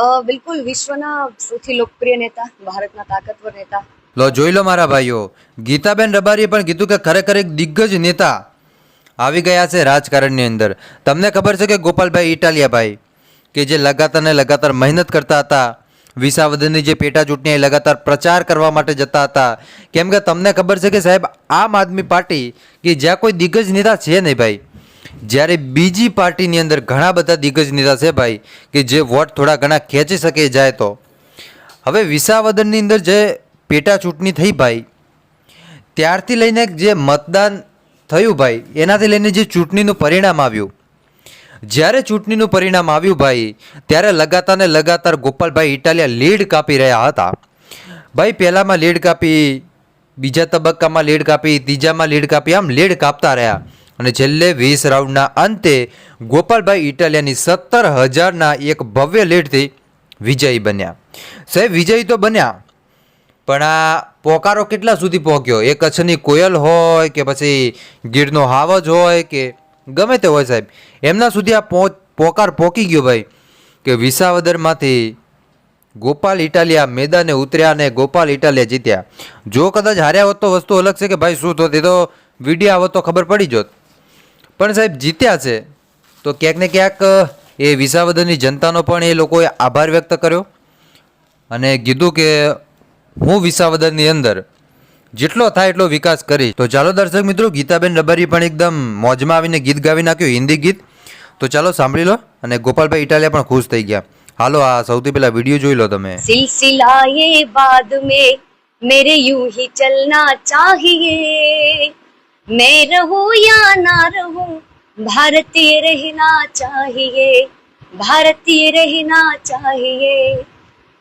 બિલકુલ વિશ્વના સૌથી લોકપ્રિય નેતા, ભારતના તાકતવર નેતા. લો, જોઈ લો મારા ભાઈઓ. ગીતાબેન રબારીએ પણ કીધું કે ખરેખર એક દિગ્ગજ નેતા આવી ગયા છે રાજકારણની અંદર. તમને ખબર છે કે ગોપાલભાઈ ઇટાલિયાભાઈ કે જે લગાતાર ને લગાતાર મહેનત કરતા હતા વિસાવદનની જે પેટા ચૂંટણી એ લગાતાર પ્રચાર કરવા માટે જતા હતા. કેમ કે તમને ખબર છે કે સાહેબ, આમ આદમી પાર્ટી કે જ્યાં કોઈ દિગ્ગજ નેતા છે નહીં ભાઈ? જ્યારે બીજી પાર્ટીની અંદર ઘણા બધા દિગ્ગજ નેતા છે ભાઈ, કે જે વોટ થોડા ઘણા ખેંચી શકે જાય તો. હવે વિસાવદનની અંદર જે પેટા ચૂંટણી થઈ ભાઈ, ત્યારથી લઈને જે મતદાન થયું ભાઈ, એનાથી લઈને જે ચૂંટણીનું પરિણામ આવ્યું. જ્યારે ચૂંટણીનું પરિણામ આવ્યું ભાઈ, ત્યારે લગાતાર ને લગાતાર ગોપાલભાઈ ઇટાલિયા લીડ કાપી રહ્યા હતા. ભાઈ, પહેલાંમાં લીડ કાપી, બીજા તબક્કામાં લીડ કાપી, ત્રીજામાં લીડ કાપી, આમ લીડ કાપતા રહ્યા. અને છેલ્લે વીસ રાઉન્ડના અંતે ગોપાલભાઈ ઇટાલિયાની સત્તર હજારના એક ભવ્ય લીડથી વિજયી બન્યા. સાહેબ, વિજયી તો બન્યા, પણ આ પોકારો કેટલા સુધી પહોંચ્યો એ કચ્છની કોયલ હોય કે પછી ગીરનો હાવજ હોય કે ગમે તે હોય સાહેબ, એમના સુધી આ પહોંચ પોકાર પોકી ગયો ભાઈ કે વિસાવદરમાંથી ગોપાલ ઇટાલિયા મેદાને ઉતર્યા અને ગોપાલ ઇટાલિયા જીત્યા. જો કદાચ હાર્યા હોત તો વસ્તુ અલગ છે કે ભાઈ શું થત તે તો વીડિયો આવત તો ખબર પડી જોત. પણ સાહેબ, જીત્યા છે. તો ક્યાંક ને ક્યાંક એ વિસાવદરની જનતાનો પણ એ લોકોએ આભાર વ્યક્ત કર્યો અને કીધું કે હું વિસાવદરની અંદર જેટલો થાય એટલો વિકાસ કરીશ. તો ચાલો દર્શક મિત્રો, ગીતાબેન રબારી પણ એકદમ મોજમાં આવીને ગીત ગાવી નાખ્યું, હિન્દી ગીત. તો ચાલો સાંભળી લો અને ગોપાલભાઈ ઇટાલિયા પણ ખુશ થઈ ગયા. હાલો, આ સૌથી પહેલા વીડિયો જોઈ લો તમે. સિલસિલા મેરે यूं ही ચલના ચાહીએ. मैं रहूं या ना रहूं भारतीय रहना चाहिए भारतीय रहना चाहिए